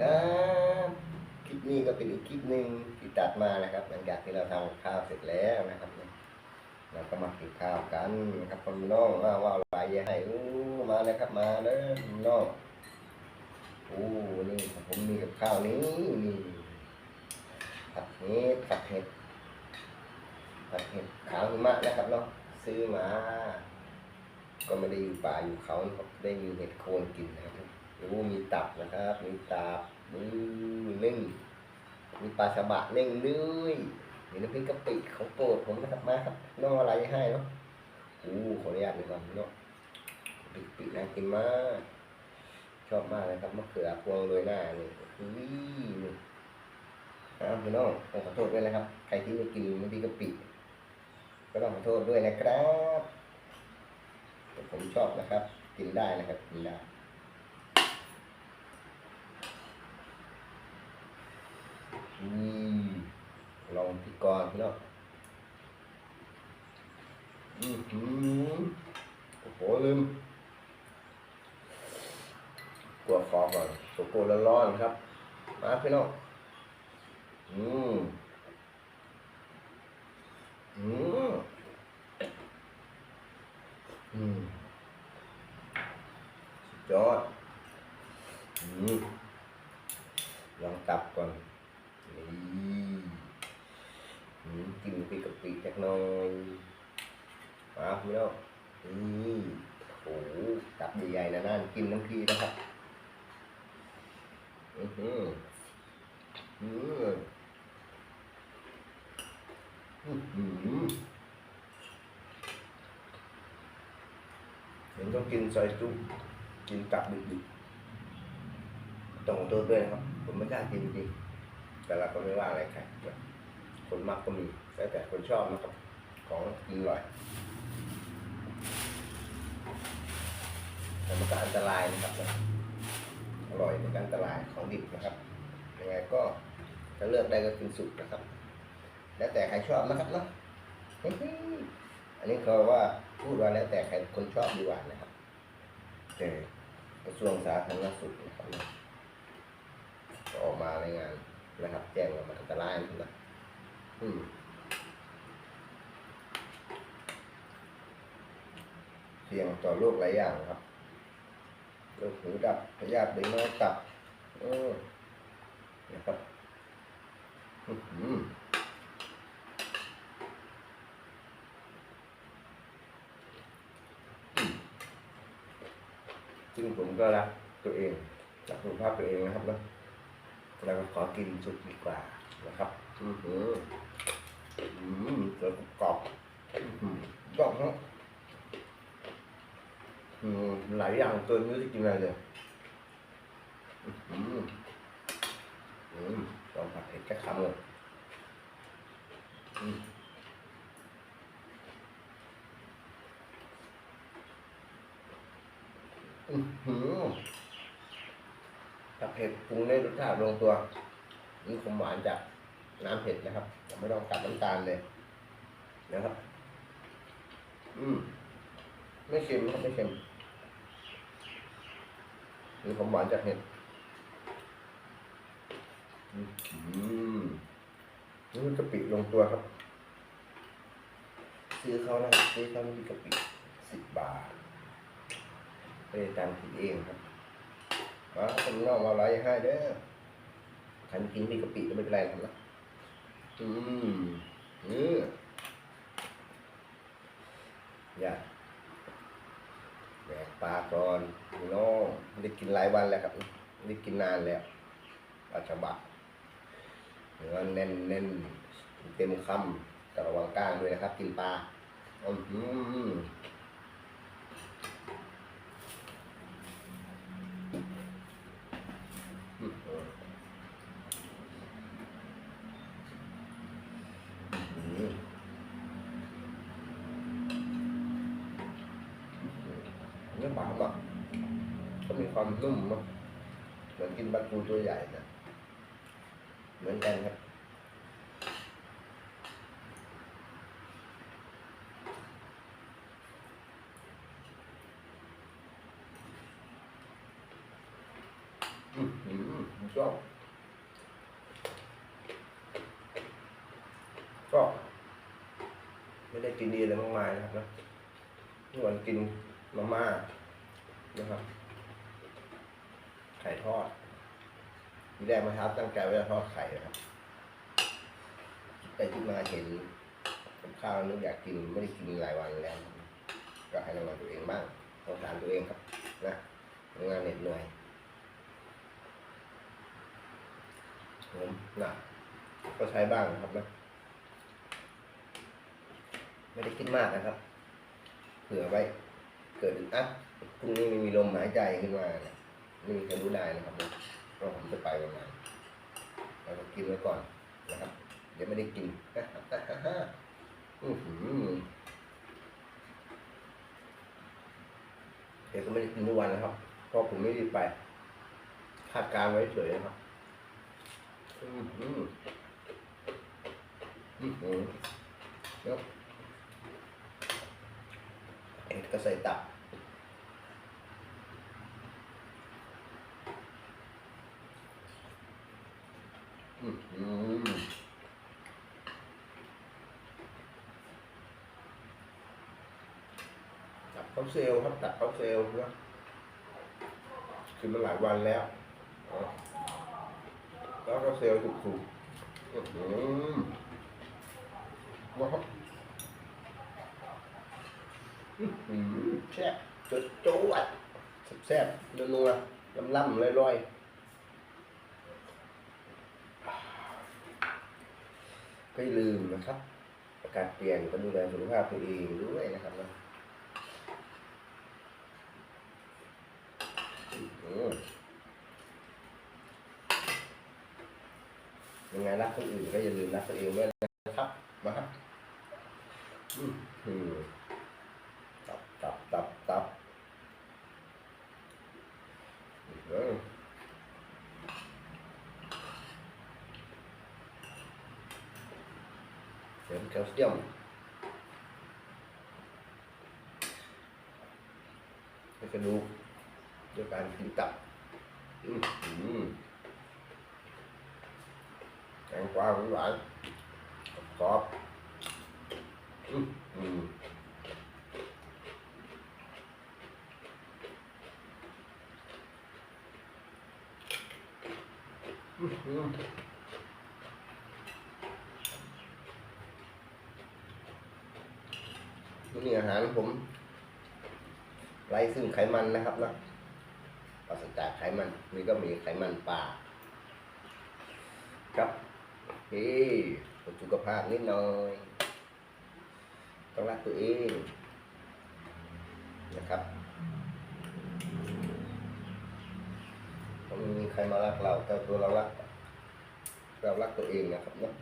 ครับคลิปนี้ก็เป็นอีกคลิปหนึ่งที่ตัดมานะครับ หลังจากที่เราทำข้าวเสร็จแล้วนะครับเราก็มากินข้าวกันนะครับพี่น้องว่าว่าอะไรยังไงอู้มาเลยครับมาเลยน้องโอ้นี่ผมมีกับข้าวนี้นี่ผัดเห็ดผัดเห็ดผัดเห็ดขาวหิมะนะครับเนาะซื้อมา ก็ไม่ได้อยู่ป่าอยู่เขาครับได้มีเห็ดโคนกินนะครับ ดูมีตับนะครับ มีตับมือนึ่งมีปลาสบะนึ่งด้วยมีน้ำพริกกะปิของโปรดผมนะครับมาครับน้องอะไรให้เนาะอู้ขออนุญาตเลยก่อนเนาะปิกปิน่ากินมาก ชอบมากเลยครับมะเขือพวงโรยหน้านี่อุ้ยนี่อ้าวพี่น้องต้องขอโทษด้วยนะครับ ใครที่ไม่กินน้ำพริกกะปิก็ต้องขอโทษด้วยนะครับผมชอบนะครับ กินได้นะครับกินได้ อืมลองพี่กรพี่น้องอือหือโอ้โหลืมกลัวคอก่อนโกโก้ร้อนๆครับ มาพี่น้องอืมอืมอืมสุดยอดอืมลองตับก่อนอืม กินพริกกะปิจักหน่อยมาพี่น้องนี่โอ้โหตับใหญ่ๆนะนั่นกินน้ำพริกนะครับอือหืออืมอือหือเห็นต้องกินซอยจุกินกลับดึกๆต้องขอโทษด้วยนะครับ ผมไม่กล้ากินจริงๆแต่เราก็ไม่ว่าอะไรใคร คนมักก็มีแล้วแต่คนชอบนะครับ ของกินอร่อยแต่มันก็อันตรายนะครับอร่อยแต่ก็อันตรายของดิบนะครับยังไงก็ถ้าเลือกได้ก็กินสุกนะครับ แล้วแต่ใครชอบนะครับเนาะอันนี้เขาว่าพูดว่าแล้วแต่ใครคนชอบดีกว่านะครับแต่กระทรวงสาธารณสุขนะครับออกมาในงานนะครับ แจ้งว่ามันอันตรายนะ อืมเสี่ยงต่อโรคหลายอย่างครับโรคหูดับพยาธิใบไม้ตับเออนะครับอืมซึ่งผมก็รักตัวเองรักสุขภาพตัวเองนะครับแล้วเราก็ขอกินสุดดีกว่านะครับ อือหืออืมเกิดกรอบกรอบเนาะอืมหลายอย่างเกินไม่รู้จะกินอะไรเลยอือหืออืมลองผัดเผ็ดแค่คำเลยอืมอือหือผัดเผ็ดปรุงได้รสชาติลงตัว นี่ขมหวานจาก น้ำเผ็ดนะครับไม่ต้องกัดน้ำตาลเลยนะครับ อืม ไม่เค็มครับไม่เค็มนี่ขมหวานจากเห็ดอืมนี่กะปิลงตัวครับ ซื้อเขานะซื้อเขานี่กะปิสิบบาทไม่ได้ตามผิดเองครับมาคนนอกมาอะไรให้เด้อขันกินมีกะปิก็ไม่เป็นไรครับนะ อืมอืมอย่าแดกปลาก่อนพี่น้องไม่ได้กินหลายวันแล้วครับไม่ได้กินนานแล้วปลาฉบับเนื้อแน่นแน่นเต็มคำแต่ระวังก้างด้วยนะครับ กินปลาอืมอืม เนื้อ ปลาแบบก็มีความนุ่มนาะเหมือนกินปลาทูตัวใหญ่นะเหมือนกันครับอื้อหือก็ก็ไม่ได้กินดีอะไรมากมายนะครับนะนี่วันกินมาม่า นะครับ ไข่ทอดทีแรกมาครับตั้งใจว่าจะทอดไข่นะครับแต่ที่มาเห็นกับข้าวนึกอยากกินไม่ได้กินหลายวันแล้ว ก็ให้รางวัลตัวเองบ้างสงสารตัวเองครับนะทำงานเหน็ดเหนื่อยผมนะก็ใช้บ้างนะครับนะไม่ได้คิดมากนะครับ เผื่อไว้ เกิดอึดอัดพรุ่งนี้ไม่มีลมหายใจขึ้นมาเนี่ยไม่มีใครรู้ได้นะครับนะว่าผมจะไปวันไหนเราก็กินไว้ก่อนนะครับ เดี๋ยวไม่ได้กินอือหือเดี๋ยวก็ไม่ได้กินทุกวันนะครับเพราะผมไม่ได้ไปคาดการณ์ไว้เฉยนะครับอือหืออือหือเดี๋ยวเอ็ด ก็ใส่ตับ อือหือตับเขาเซลล์ครับตับเขาเซลล์นะคือมันหลายวันแล้วแล้วก็เซลล์ถูกๆอื้อหือว้าว อื้อหือแซ่บจุดโจ้วดแซ่บๆนัวๆล่ำๆลอยๆก็อย่าลืมนะครับ อากาศเปลี่ยนก็ดูแลสุขภาพตัวเองด้วยนะครับนะยังไงรักคนอื่นก็อย่าลืมรักตัวเองด้วยนะครับมาครับอืมอืมตับตับตับตับอืม เสริมแคลเซียมให้กระดูกด้วยการกินตับอืมอืมแตงกวาหวานกรอบอืมอืมอืมอืม นี่อาหารผมไร้ซึ่งไขมันนะครับนะปราศจากไขมันนี่ก็มีไขมันปลาครับเฮ้สุขภาพนิดหน่อยต้องรักตัวเองนะครับเพราะไม่มีใครมารักเราแต่ตัวเรารักเรารักตัวเองนะครับเนาะ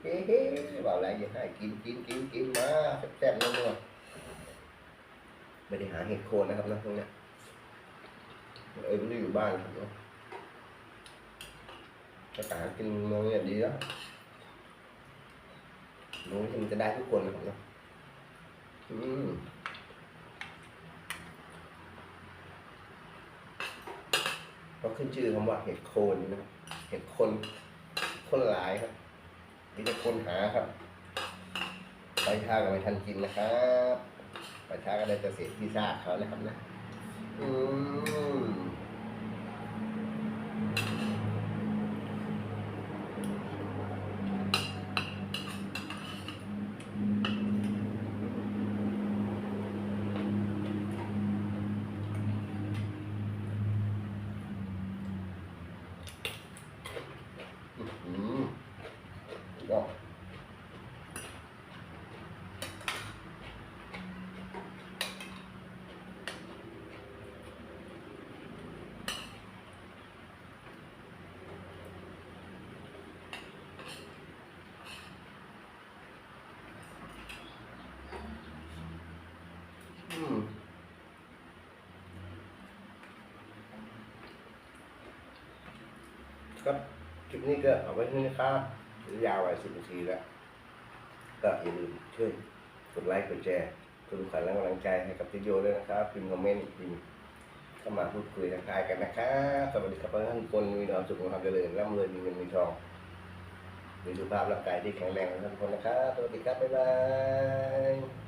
เฮ้เฮ้ bảo lại vậy hai kim kim kim kim má xếp xếp nữa luôn ไม่ได้หาเห็ดโคนนะครับนะตรงเนี้ยเอ้ยมันได้อยู่บ้านครับเนะก็หากินเมืองเนี่ยดีแล้วนู้นมันจะได้ทุกคนนะครับนะอืมเขาขึ้นชื่อคำว่าเห็ดโคนนะครับเห็ดคนคนหลายครับมีแต่คนหาครับไปช้าก็ไม่ทันกินนะครับาก็ได้จะเสียที่ทราบเขานะครับนะ อืมอืมก็ อืม ครับคลิปนี้ก็เอาไว้ที่นี่นะครับยาวไปสิบนาทีแล้ว ก็อย่าลืมช่วยกดไลค์กดแชร์กดดูขันและกำลังใจให้กับพี่โยด้วยนะครับพิมพ์คอมเมนต์พิมพ์เข้ามาพูดคุยทักทายกันนะครับสวัสดีครับเพื่อนคนมีความสุขความเจริญร่ำรวยมีเงินมีทองมีสุขภาพร่างกายที่แข็งแรงทุกคนนะครับสวัสดีครับบ๊ายบาย